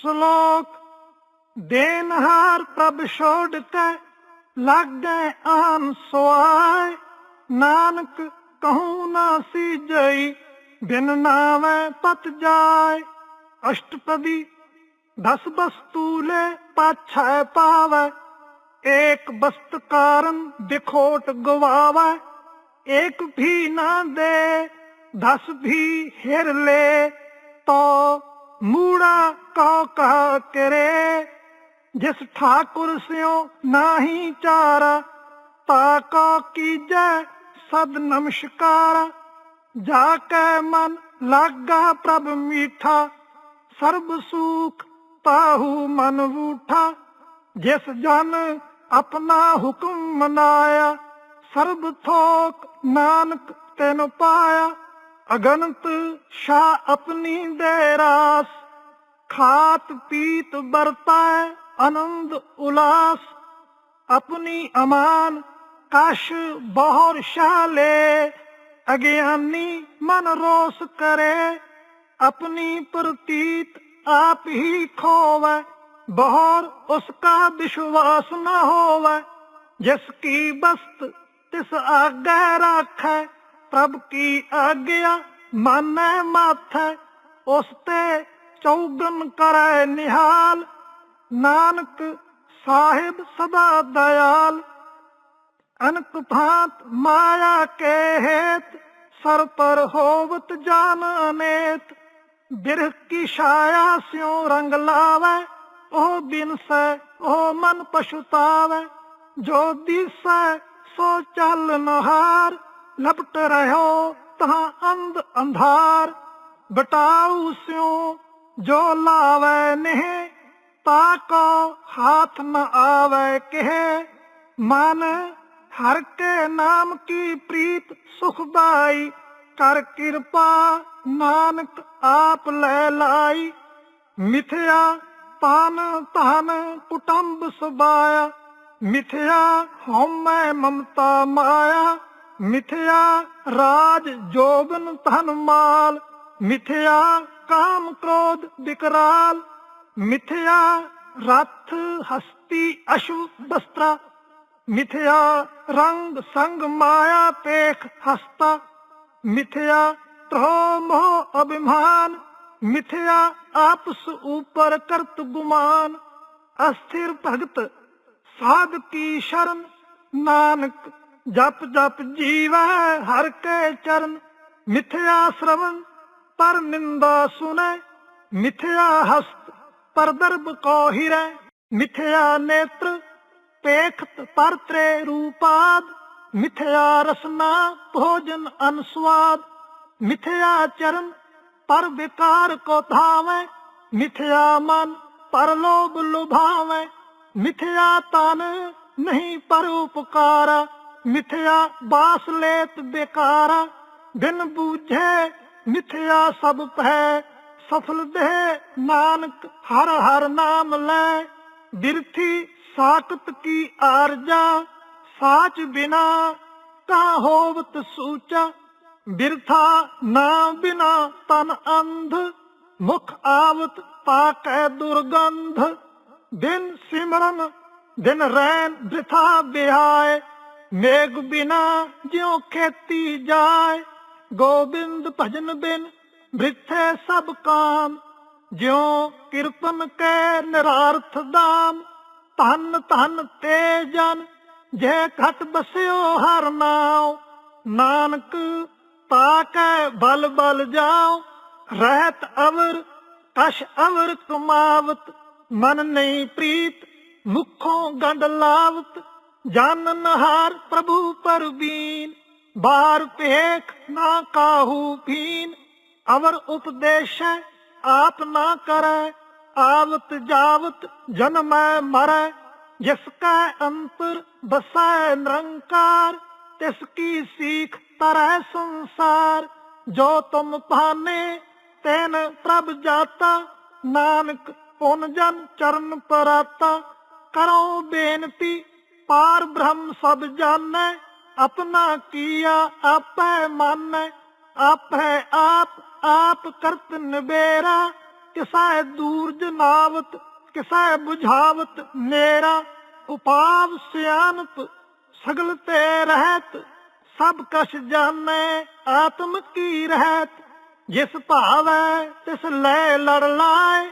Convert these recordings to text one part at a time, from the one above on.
ਸ਼ਲੋਕ ਦੇਨਹਾਰ ਪ੍ਰਭ ਛੋੜ ਕੇ ਲਾਗੇ ਆਨ ਸੁਆਏ ਨਾਨਕ ਕਹੂੰ ਨਾ ਸੀ ਜਈ, ਬਿਨ ਨਾਵੇਂ ਪਤ ਜਾਏ। ਅਸ਼ਟਪਦੀ, ਦਸ ਬਸਤੂਲੇ ਪਾਛੈ ਪਾਵੈ। ਏਕ ਬਸਤ ਕਾਰਨ ਦਿਖੋਟ ਗਵਾਵੈ। ਏਕ ਵੀ ਨਾ ਦੇ, ਦਸ ਵੀ ਹਿਰ ਲੈ, ਤੋ ਮੂੜਾ ਕਉ ਕਹ ਕਰੇ, ਜਿਸ ਠਾਕੁਰ ਸਿਓ ਨਾਹੀ ਚਾਰਾ, ਤਾ ਕੋ ਕੀਜੈ ਸਦ ਨਮਸਕਾਰ। ਜਾ ਕੇ ਮਨ ਲਾਗਾ ਪ੍ਰਭ ਮੀਠਾ, ਸਰਬ ਸੁਖ ਤਾਹੂ ਮਨ ਵੂਠਾ। ਜਿਸ ਜਨ ਆਪਣਾ ਹੁਕਮ ਮਨਾਇਆ, ਸਰਬ ਥੋਕ ਨਾਨਕ ਤੈਨੂੰ ਪਾਇਆ। ਅਗਨਤ ਸ਼ਾ ਆਪਣੀ ਦੇ ਖਾਤ ਪੀਤ ਵਰਤਾਏ ਆਨੰਦ ਉਲਾਸ। ਆਪਣੀ ਅਮਾਨ ਕਸ਼ ਬਹੁਰ ਸ਼ਾਲੇ ਅਗਿਆਨੀ ਮਨ ਰੋਸ ਕਰੇ। ਆਪਣੀ ਪ੍ਰਤੀਤ ਆਪ ਹੀ ਖੋਵੇ, ਬਹੁਰ ਉਸਕਾ ਵਿਸ਼ਵਾਸ ਨਾ ਹੋਵੇ। ਜਿਸ ਕੀ ਬਸਤ ਤਿਸ ਆਗੇ ਰਾਖੈ ਪ੍ਰਭ ਕੀ ਆਗਿਆ? ਮਾਨੈ ਮਾਥੈ, ਉਸ ਤੇ ਚੌਗਨ ਕਰੈ ਨਿਹਾਲ। ਨਾਨਕ ਸਾਹਿਬ ਸਦਾ ਦਇਆਲ। ਅਨਕ ਭਾਂਤ ਮਾਇਆ ਕੇ ਹੇਤ, ਸਰ ਪਰ ਹੋਵਤ ਜਾਨ ਅਨੇਤ। ਬਿਰਹ ਕੀ ਛਾਇਆ ਸਿਉ ਰੰਗ ਲਾਵੇ, ਉਹ ਬਿਨ ਉਹ ਮਨ ਪਛਤਾਵੇ। ਜੋ ਦਿਸੈ ਸੋ ਚੱਲ ਨਹਾਰ। ਲਪਟ ਰਹਿਓ ਤਹਾਂ ਅੰਧ ਅੰਧਾਰ। ਬਟਾਉ ਸਿਉ, ਜੋ ਲਾਵੇ ਨਹਿ, ਤਾ ਹਾਥ ਨ ਆਵੇ ਕਹਿ। ਮਨ, ਹਰ ਕੇ ਨਾਮ ਕੀ ਪ੍ਰੀਤ ਸੁਖਦਾਈ, ਕਰ ਕਿਰਪਾ ਨਾਨਕ ਆਪ ਲੈ ਲਾਈ। ਮਿਥਿਆ ਤਨ ਧਨ ਕੁਟੰਬ ਸੁਬਾਇਆ ਮਿਥਿਆ ਹਉਮੈ ਮਮਤਾ ਮਾਇਆ। ਮਿਥਿਆ ਰਾਜ ਜੋਬਨ ਧਨ ਮਾਲ, ਮਿਥਿਆ ਕਾਮ ਕ੍ਰੋਧ ਵਿਕਰਾਲ ਮਿਥਿਆ ਰਥ ਹਸਤੀ ਅਸ਼ੂ ਬਸਤਰਾ ਮਿਥਿਆ ਰੰਗ ਸੰਗ ਮਾਇਆ ਪੇਖ ਹਸਤਾ, ਮਿਥਿਆ ਤ੍ਰੋ ਮੋਹ ਅਭਿਮਾਨ, ਮਿਥਿਆ ਆਪਸ ਉਪਰ ਕਰਤ ਗੁਮਾਨ, ਅਸਥਿਰ ਭਗਤ ਸਾਧ ਕੀ ਸ਼ਰਨ, ਨਾਨਕ ਜਪ ਜਪ ਜੀਵੈ, ਹਰ ਕੇ ਚਰਨ, ਮਿਥਿਆ ਸ਼ਰਵਨ ਪਰ ਨਿੰਦਾ ਸੁਨੈ, ਮਿਥਿਆ ਹਸਤ, ਪਰ ਦਰਬ ਕੋ ਹਿਰੈ, ਮਿਥਿਆ ਨੇਤਰ, ਪੇਖਤ ਪਰ ਤ੍ਰੇ ਰੂਪਾਦ, ਮਿਥਿਆ ਰਸਨਾ ਭੋਜਨ ਅਨਸਵਾਦ, ਮਿਥਿਆ ਚਰਨ, ਪਰ ਵਿਕਾਰ ਕੋ ਧਾਵੈ, ਮਿਥਿਆ ਮਨ, ਪਰ ਲੋਭ ਲੁਭਾਵੈ, ਮਿਥਿਆ ਤਨ, ਨਹੀਂ ਪਰ ਉਪਕਾਰ ਮਿਥਿਆ ਬਾਸ ਲੇਤ ਬੇਕਾਰ, ਬਿਨ ਬੂਝੇ ਮਿਥਿਆ ਸਭ ਭੈ। ਸਫਲ ਦੇ ਨਾਨਕ ਹਰ ਹਰ ਨਾਮ ਲੈ, ਬਿਰਥੀ ਸਾਖਤ ਕੀ ਆਰਜਾ, ਸਾਚ ਬਿਨਾ ਕਾ ਹੋਵਤ ਸੂਚਾ। ਬਿਰਥਾ ਨਾ ਬਿਨਾ ਤਨ ਅੰਧ, ਮੁਖ ਆਵਤ ਪਾਕੈ ਦੁਰਗੰਧ। ਦਿਨ ਸਿਮਰਨ, ਦਿਨ ਰੈਨ ਬ੍ਰਿਥਾ ਬਿਹਾਏ ਮੇਘ ਬਿਨਾ ਜਿਉ ਖੇਤੀ ਜਾਏ, ਗੋਬਿੰਦ ਭਜਨ ਬਿਨ ਬ੍ਰਿਥੈ ਸਭ ਕਾਮ। ਜਿਉ ਕਿਰਪਨ ਕੈ ਨਿਰਾਰਥ ਦਾਮ, ਧਨ ਧਨ ਤੇ ਜਨ, ਜੇ ਘਟ ਬਸਿਓ ਹਰ ਨਾਉ। ਨਾਨਕ ਤਾਕੈ ਬਲ ਬਲ ਜਾਉ, ਰਹਿਤ ਅਵਰ ਕਸ਼ ਅਵਰ ਕਮਾਵਤ, ਮਨ ਨਹੀਂ ਪ੍ਰੀਤ, ਮੁਖੋਂ ਗੰਡ ਲਾਵਤ। ਜਾਨਨ ਹਾਰ ਪ੍ਰਭੂ ਪਰਬੀਨ, ਬਾਰ ਭੇਖ ਨਾ ਕਾਹੂ ਪੀਨ ਅਵਰ ਉਪਦੇਸ਼ ਆਪ ਨਾ ਕਰੈ, ਆਵਤ ਜਾਵਤ ਜਨਮੈ ਮਰੈ। ਜਿਸ ਕਾ ਅੰਤਰ ਬਸੈ ਨਿਰੰਕਾਰ, ਤਿਸ ਕੀ ਸੀਖ ਤਰੈ ਸੰਸਾਰ। ਜੋ ਤੁਮ ਪਾਨੇ ਤੈਨ ਪ੍ਰਭ ਜਾਤਾ। ਨਾਨਕ ਪੁਨ ਜਨ ਚਰਨ ਪਰਾਤਾ। ਕਰੋ ਬੇਨਤੀ ਪਾਰ ਬ੍ਰਹਮ ਸਭ ਜਾਣੈ, ਆਪਣਾ ਕੀਆ ਆਪੈ ਮਾਨੈ। ਆਪੈ ਆਪ ਆਪ ਕਰਤ ਨਿਬੇਰਾ ਕਿਸੈ ਦੂਰ ਜਨਾਵਤ ਕਿਸੈ 부ਝਾਵਤ ਮੇਰਾ ਉਪਾਵ ਸਿਆਨਪ, ਸਗਲ ਤੇ ਰਹਿਤ, ਸਭ ਕਛ ਜਾਣੈ, ਆਤਮ ਕੀ ਰਹਿਤ। ਜਿਸ ਭਾਵੈ, ਤਿਸ ਲੈ ਲੜ ਲਾਏ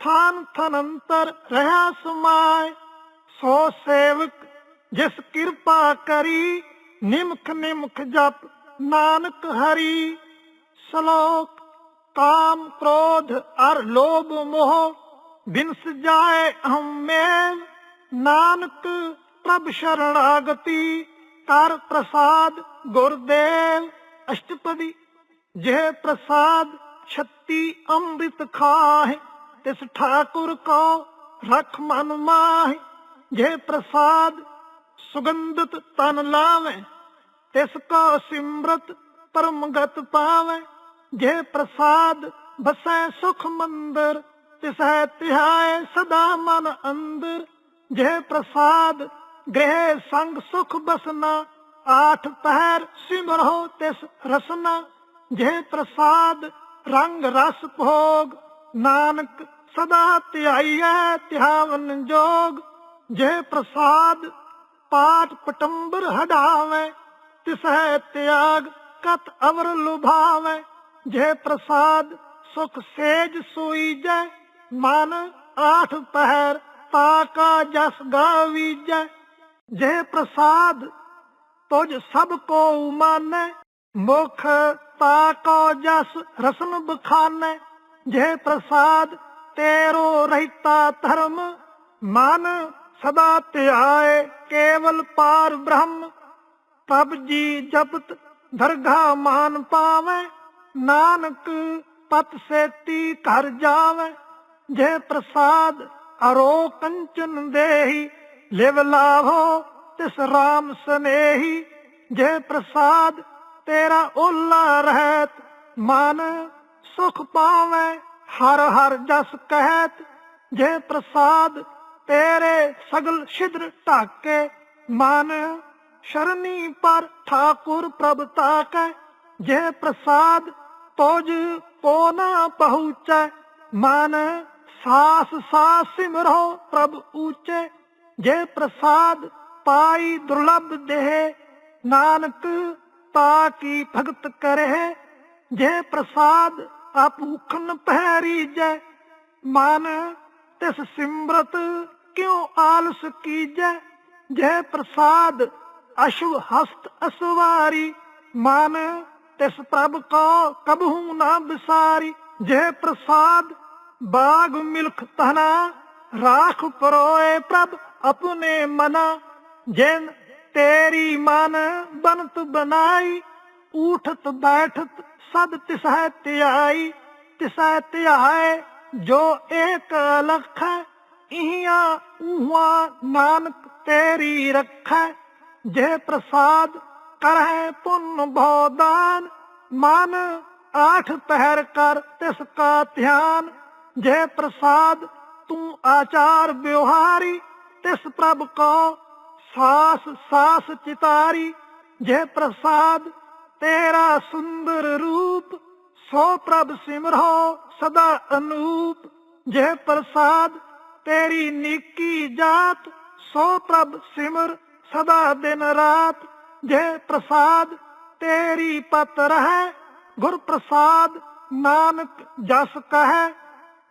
ਥਾਨ ਥਨ ਅੰਤਰ ਰਹਾ ਸਮਾਏ ਸੋ ਸੇਵਕ ਜਿਸ ਕਿਰਪਾ ਕਰੀ ਨਿਮਖ ਨਿਮਖ ਜਪ ਨਾਨਕ ਹਰੀ ਸ਼ਲੋਕ ਕਾਮ ਕ੍ਰੋਧ ਅਰ ਲੋਭ ਮੋਹ ਬਿਨਸ ਜਾਏ ਹਮੇਲ ਨਾਨਕ ਪ੍ਰਭ ਸ਼ਰਣਾਗਤੀ ਕਰ ਪ੍ਰਸਾਦ ਗੁਰਦੇਵ ਅਸ਼ਟਪਦੀ ਜੇ ਪ੍ਰਸਾਦ ਛੱਤੀ ਅੰਮ੍ਰਿਤ ਖਾਹਿ ਤਿਸ ਠਾਕੁਰ ਕੋ ਰਖ ਮਨ ਮਾਹਿ ਜੇ ਪ੍ਰਸਾਦ ਸੁਗੰਧਿਤ ਤਨ ਲਾਵੇ, ਤਿਸ ਕੋ ਸਿਮਰਤ ਪਰਮਗਤ ਪਾਵੇ। ਜੇ ਪ੍ਰਸਾਦ ਬਸੈ ਸੁਖ ਮੰਦਰ, ਤਿਸੈ ਤਿਹਾਏ ਸਦਾ ਮਨ ਅੰਦਰ। ਜੇ ਪ੍ਰਸਾਦ ਗ੍ਰਹਿ ਸੰਗ ਸੁਖ ਬਸਨਾ, ਆਠ ਪਹਿਰ ਸਿਮਰੋ ਤਿਸ ਰਸਨਾ। ਜੇ ਪ੍ਰਸਾਦ ਰੰਗ ਰਸ ਭੋਗ, ਨਾਨਕ ਸਦਾ ਧਿਆਈਐ, ਧਿਆਵਨ ਜੋਗ। ਜੇ ਪ੍ਰਸਾਦ ਪਾਠ ਪਟੰਬਰ ਹਡਾਵੇ ਤਿਸੈ ਤਿਆਗ ਕਤ ਅਵਰ ਲੁਭਾਵੇ। ਜੇ ਪ੍ਰਸਾਦ ਸੁਖ ਸੇਜ ਸੋਈਜੈ ਮਨ ਆਠ ਪਹਿਰ ਤਾਕਾ ਜਸ ਗਾਵੀਜੈ ਜੇ ਪ੍ਰਸਾਦ ਤੁਝ ਸਭ ਕੋ ਮਾਨੈ, ਮੁਖ ਤਾਕੋ ਜਸ ਰਸਨ ਬਖਾਨੈ। ਜੇ ਪ੍ਰਸਾਦ ਤੇਰੋ ਰਹਿਤਾ ਧਰਮ, ਮਨ ਸਦਾ ਧਿਆਏ ਕੇਵਲ ਪਾਰ ਬ੍ਰਹਮ, ਪ੍ਰਭ ਜੀ ਜਪਤ ਦਰਗਾ ਮਾਨ ਪਾਵੇ, ਨਾਨਕ ਪਤ ਸੇਤੀ ਘਰ ਜਾਵੇ, ਜੇ ਪ੍ਰਸਾਦ ਅਰੋ ਕੰਚਨ ਦੇਹੀ, ਲਿਵ ਲਾਭੋ ਤਿਸ ਰਾਮ ਸਨੇਹੀ, ਜੇ ਪ੍ਰਸਾਦ ਤੇਰਾ ਓਲਾ ਰਹਿਤ, ਮਨ ਸੁਖ ਪਾਵੇ, ਹਰ ਹਰ ਜਸ ਕਹਿਤ, ਜੇ ਪ੍ਰਸਾਦ ਤੇਰੇ ਸਗਲ ਛਿਦਰ ਢਾਕੇ, ਮਨ ਸ਼ਰਨੀ ਪਰ ਠਾਕੁਰ ਪ੍ਰਭ ਤਾਕੈ, ਜੇ ਪ੍ਰਸਾਦ ਤੋਜ ਕੋ ਨਾ ਪਹੁੰਚੈ, ਮਨ ਸਾਸ ਸਾਸ ਸਿਮਰੋ ਪ੍ਰਭ ਊਚੇ, ਜੇ ਪ੍ਰਸਾਦ ਪਾਈ ਦੁਰਲਭ ਦੇਹ, ਨਾਨਕ ਤਾ ਕੀ ਭਗਤ ਕਰੇ ਜੇ ਪ੍ਰਸਾਦ ਆਪੂਖਨ ਪਹਿਰੀ ਜੈ ਮਨ ਤਿਸ ਸਿਮਰਤ ਕਿਉ ਆਲਸ ਕੀਜੈ? ਜੇ ਪ੍ਰਸਾਦ ਅਸ਼ੁ ਹਸਤ ਅਸਵਾਰੀ, ਮਨ ਤਿਸ ਪ੍ਰਭ ਕੋ ਕਬਹੂ ਨਾ ਬਿਸਾਰੀ ਜੇ ਪ੍ਰਸਾਦ ਬਾਗ ਮਿਲਖ ਤਨਾ ਰਾਖ ਪਰੋਏ ਪ੍ਰਭ ਆਪਣੇ ਮਨਾ। ਜਿਨ ਤੇਰੀ ਮਨ ਬਨਤ ਬਨਾਈ ਉਠਤ ਬੈਠਤ ਸਦ ਤਿਸਹਿ ਧਿਆਈ ਤਿਸਹਿ ਧਿਆਏ ਜੋ ਏਕ ਲਖ ਇਹਾਂ ਉਹਾਂ ਨਾਨਕ ਤੇਰੀ ਰੱਖੈ, ਜੇ ਪ੍ਰਸਾਦ ਕਰਹਿ ਪੁੰਨ ਭੋਦਾਨ ਮਨ ਆਠ ਪਹਿਰ ਕਰ ਤਿਸ ਕਾ ਧਿਆਨ, ਜੇ ਪ੍ਰਸਾਦ ਤੂੰ ਆਚਾਰ ਵਿਵਹਾਰੀ, ਤਿਸ ਪ੍ਰਭ ਕੋ ਸਾਸ ਸਾਸ ਚਿਤਾਰੀ। ਜੇ ਪ੍ਰਸਾਦ ਤੇਰਾ ਸੁੰਦਰ ਰੂਪ, ਸੋ ਪ੍ਰਭ ਸਿਮਰੋ ਸਦਾ ਅਨੂਪ। ਜੇ ਪ੍ਰਸਾਦ ਤੇਰੀ ਨੀਕੀ ਜਾਤ, ਸੋ ਪ੍ਰਭ ਸਿਮਰ ਸਦਾ ਦਿਨ ਰਾਤ। ਜੇ ਪ੍ਰਸਾਦ ਤੇਰੀ ਪਤ ਰਹਿ, ਗੁਰ ਪ੍ਰਸਾਦ ਨਾਨਕ ਜਸ ਕਹੈ।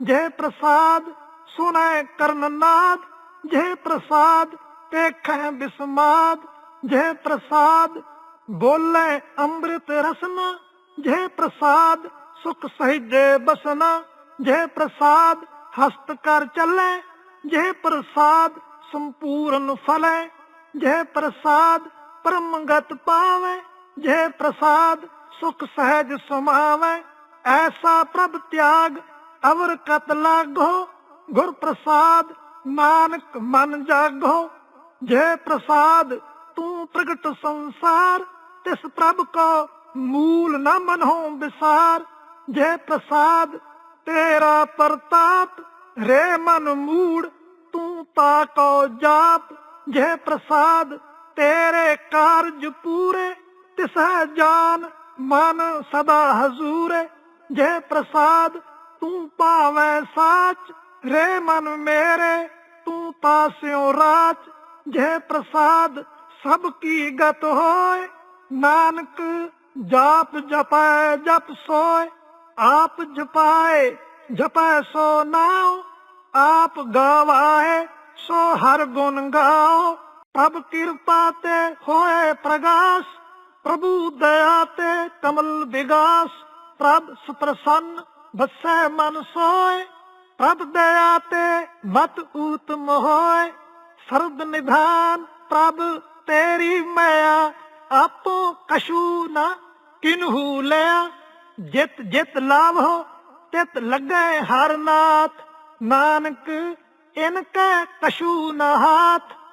ਜੇ ਪ੍ਰਸਾਦ ਸੁਨੈ ਕਰਨ ਨਾਦ, ਜੇ ਪ੍ਰਸਾਦ ਦੇਖੈ ਬਿਸਮਾਦ। ਜੇ ਪ੍ਰਸਾਦ ਬੋਲੇ ਅੰਮ੍ਰਿਤ ਰਸਨਾ, ਜੇ ਪ੍ਰਸਾਦ ਸੁਖ ਸਹਿਜੇ ਬਸਨਾ। ਜੇ ਪ੍ਰਸਾਦ ਹਸਤ ਕਰ ਚੱਲੇ ਜੇ ਪ੍ਰਸਾਦ ਸੰਪੂਰਨ ਫਲੈ ਜੇ ਪ੍ਰਸਾਦ ਪਰਮਗਤ ਪਾਵੇ ਜੇ ਪ੍ਰਸਾਦ ਸੁਖ ਸਹਿਜ ਸਮਾਵੇ, ਐਸਾ ਪ੍ਰਭ ਤਿਆਗ ਅਵਰ ਕਤ ਲਾਗੋ, ਗੁਰ ਪ੍ਰਸਾਦ ਨਾਨਕ ਮਨ ਜਾਗੋ ਜੇ ਪ੍ਰਸਾਦ ਤੂੰ ਪ੍ਰਗਟ ਸੰਸਾਰ, ਤਿਸ ਪ੍ਰਭ ਕੋ ਮੂਲ ਨਾ ਮਨਹੁ ਵਿਸਾਰ ਜੇ ਪ੍ਰਸਾਦ ਤੇਰਾ ਪ੍ਰਤਾਪ ਰੇ ਮਨ ਮੂੜ, ਤੂੰ ਤਾ ਕੋ ਜਾਪ, ਜੇ ਪ੍ਰਸਾਦ ਤੇਰੇ ਕਾਰਜ ਪੂਰੇ ਤਿਸੈ ਜਾਨ ਮਨ ਸਦਾ ਹਜ਼ੂਰੇ। ਜੇ ਪ੍ਰਸਾਦ ਤੂੰ ਪਾਵੇਂ ਸਾਚ ਰੇ ਮਨ ਮੇਰੇ, ਤੂੰ ਤਾਸਿਓ ਰਾਚ। ਜੇ ਪ੍ਰਸਾਦ ਸਭ ਕੀ ਗਤ ਹੋਏ, ਨਾਨਕ ਜਾਪ ਜਪੈ ਜਪ ਸੋਏ। ਆਪ ਜਪਾਏ, ਜਪੈ ਸੋ ਨਾਉ ਆਪ ਗਵਾਏ ਸੋ ਹਰ ਗੁਣ ਗਾਓ। ਪ੍ਰਭ ਕਿਰਪਾ ਤੇ ਹੋਏ ਪ੍ਰਗਾਸ, ਪ੍ਰਭੂ ਦਇਆ ਤੇ ਕਮਲ ਵਿਗਾਸ। ਪ੍ਰਭ ਸੁਪ੍ਰਸੰਨ ਬਸੈ ਮਨ ਸੋਏ, ਪ੍ਰਭ ਦਇਆ ਤੇ ਮਤ ਊਤਮ ਹੋਏ ਸਰਦ ਨਿਧਾਨ, ਪ੍ਰਭ ਤੇਰੀ ਮਾਇਆ, ਆਪੋ ਕਸ਼ੂ ਨਾ ਕਿਨਹੂ ਲਿਆ। ਜਿਤ ਜਿਤ ਲਾਭੋ ਤਿਤ ਲੱਗੇ ਹਰ ਨਾਥ। ਨਾਨਕ ਇਨ ਕੈ ਕਛੂ ਨਾ ਹਾਥ।